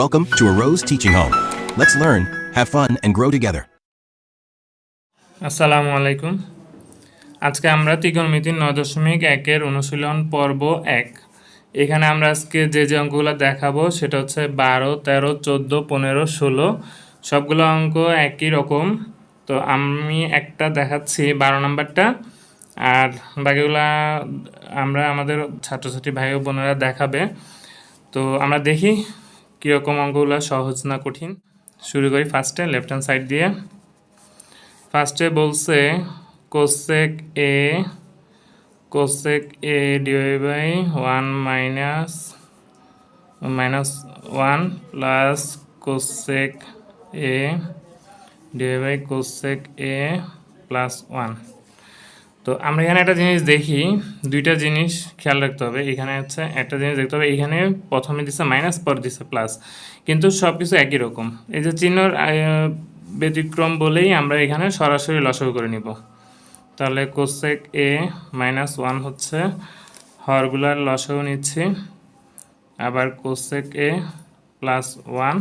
Welcome to a Rose Teaching Home. Let's learn, have fun, and grow together. আসসালামু আলাইকুম। আজকে আমরা ত্রিকোণমিতির নয় দশমিক একের অনুশীলন পর্ব এক। এখানে আমরা আজকে যে যে অঙ্কগুলো দেখাবো সেটা হচ্ছে বারো তেরো চোদ্দ পনেরো ষোলো। সবগুলো অঙ্ক একই রকম। তো আমি একটা দেখাচ্ছি বারো নাম্বারটা। আর বাকিগুলা আমরা আমাদের ছাত্রছাত্রী ভাই ও বোনেরা দেখাবে। তো আমরা দেখি কীরকম অঙ্কগুলো সহজ না কঠিন? শুরু করি ফার্স্টে লেফট হ্যান্ড সাইড দিয়ে। ফার্স্টে বলছে cosec A cosec A divide by one minus minus one plus cosec A divide by cosec A plus one তো আমরা এখানে একটা জিনিস দেখি, দুইটা জিনিস খেয়াল রাখতে হবে। এখানে হচ্ছে একটা জিনিস দেখতে হবে, এখানে প্রথমে দিচ্ছে মাইনাস পর দিচ্ছে প্লাস কিন্তু সব কিছু একই রকম। এই যে চিহ্নর ব্যতিক্রম বলেই আমরা এখানে সরাসরি লসগু করে নিব। তাহলে কোসেক এ মাইনাস ওয়ান হচ্ছে, হরগুলার লসগু নিচ্ছি। আবার কোসেক এ প্লাস ওয়ান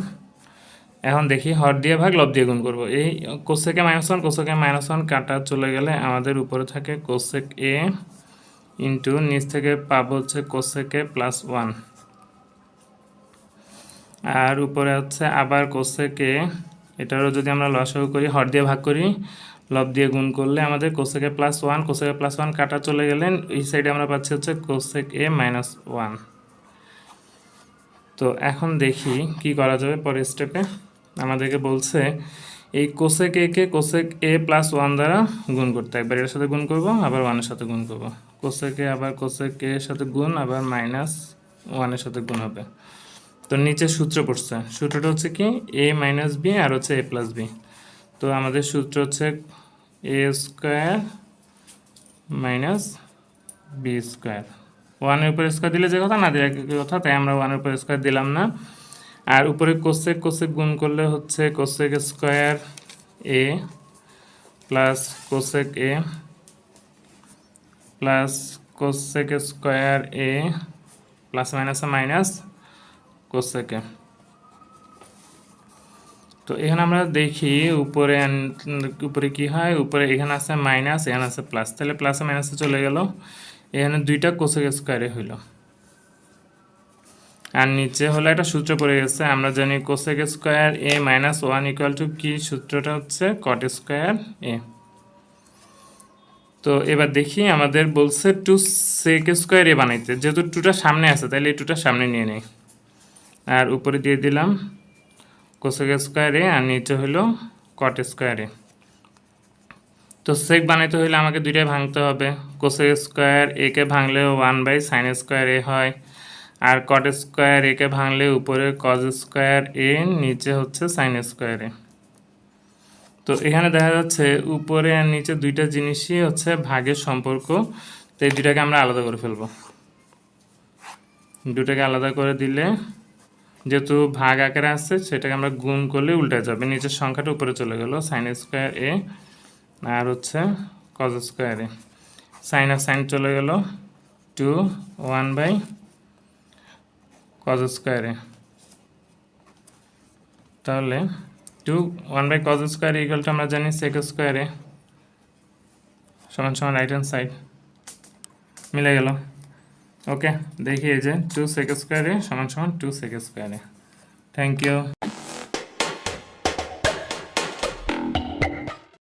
এখন দেখি, হর দিয়ে ভাগ, লব দিয়ে গুণ করব। এই cosec A minus one cosec A minus one কাটা চলে গেলে আমাদের উপরে থাকে কোসেক এ ইন্টু নিচ থেকে পাবো হচ্ছে কোসেকে প্লাস ওয়ান আর উপরে হচ্ছে আবার কোসেকে এটারও যদি আমরা লসাগু করি, হর দিয়ে ভাগ করি, লব দিয়ে গুণ করলে আমাদের cosec A plus one cosec A plus one কাটা চলে গেলেন এই সাইডে আমরা পাচ্ছি হচ্ছে কোসেক এ মাইনাস ওয়ান তো এখন দেখি কি করা যাবে পরের স্টেপে আমাদেরকে বলছে, এই কোসেক এ কে কোসেক এ প্লাস ওয়ান দ্বারা গুণ করতে। একবার এর সাথে গুণ করব, আবার ওয়ানের সাথে গুণ করব। এ আবার কোসেক এর সাথে গুণ, আবার মাইনাস ওয়ানের সাথে গুণ হবে। তো নিচে সূত্র পড়ছে। সূত্রটা হচ্ছে কি? এ মাইনাস বি আর হচ্ছে এ প্লাস বি তো আমাদের সূত্র হচ্ছে A square minus B square ওয়ানের উপরে স্কোয়ার দিলে যে কথা, না দিলে কথা, তাই আমরা ওয়ানের উপরে স্কোয়ার দিলাম না। আর উপরে কোসেক কোসেক গুণ করলে হচ্ছে cosec square A plus cosec A plus cosec square A plus minus minus cosec A তো এখানে আমরা দেখি উপরে উপরে কি হয়? উপরে এখানে আছে মাইনাস এখানে আছে প্লাস তাহলে প্লাসে মাইনাসে চলে গেল। এখানে দুইটা কোসেক স্কোয়ারে হইল। আর নিচে হলো একটা সূত্র পড়ে গেছে, আমরা জানি cosec square A minus one equal to কি সূত্রটা হচ্ছে? কট স্কোয়ার এ তো এবার দেখি আমাদের বলছে টু সেক স্কোয়ার এ বানাইতে, যেহেতু টুটা সামনে আছে তাহলে এই টুটা সামনে নিয়ে নেই। আর উপরে দিয়ে দিলাম কোসেক স্কোয়ারে আর নিচে হলো কট স্কোয়ারে তো সেক বানাইতে হলে আমাকে দুইটাই ভাঙতে হবে কোসেক স্কোয়ার একে ভাঙলে one by sine square A হয় আর কট স্কোয়ার একে ভাঙলে উপরে কজ স্কোয়ার এ, নিচে হচ্ছে সাইন স্কোয়ার এ। তো এখানে দেখা যাচ্ছে উপরে আর নিচে দুইটা জিনিসই হচ্ছে ভাগের সম্পর্ক। তো এই দুইটাকে আমরা আলাদা করে ফেলব। দুটাকে আলাদা করে দিলে যেহেতু ভাগ আকারে আছে সেটাকে আমরা গুণ করলে উল্টে যাবে। নিচের সংখ্যাটা উপরে চলে গেল সাইন স্কোয়ার এ, আর হচ্ছে কজ স্কোয়ার এ। সাইন আর সাইন চলে গেল টু ওয়ান বাই কজ স্কোয়ারে তাহলে to one by cos square ইকুয়ালটা আমরা জানি সেক স্কোয়ারে সমান সমান রাইট হ্যান্ড সাইড মিলে গেল। ওকে দেখি এই যে টু সেক স্কোয়ারে সমান সমান টু সেক স্কোয়ারে থ্যাংক ইউ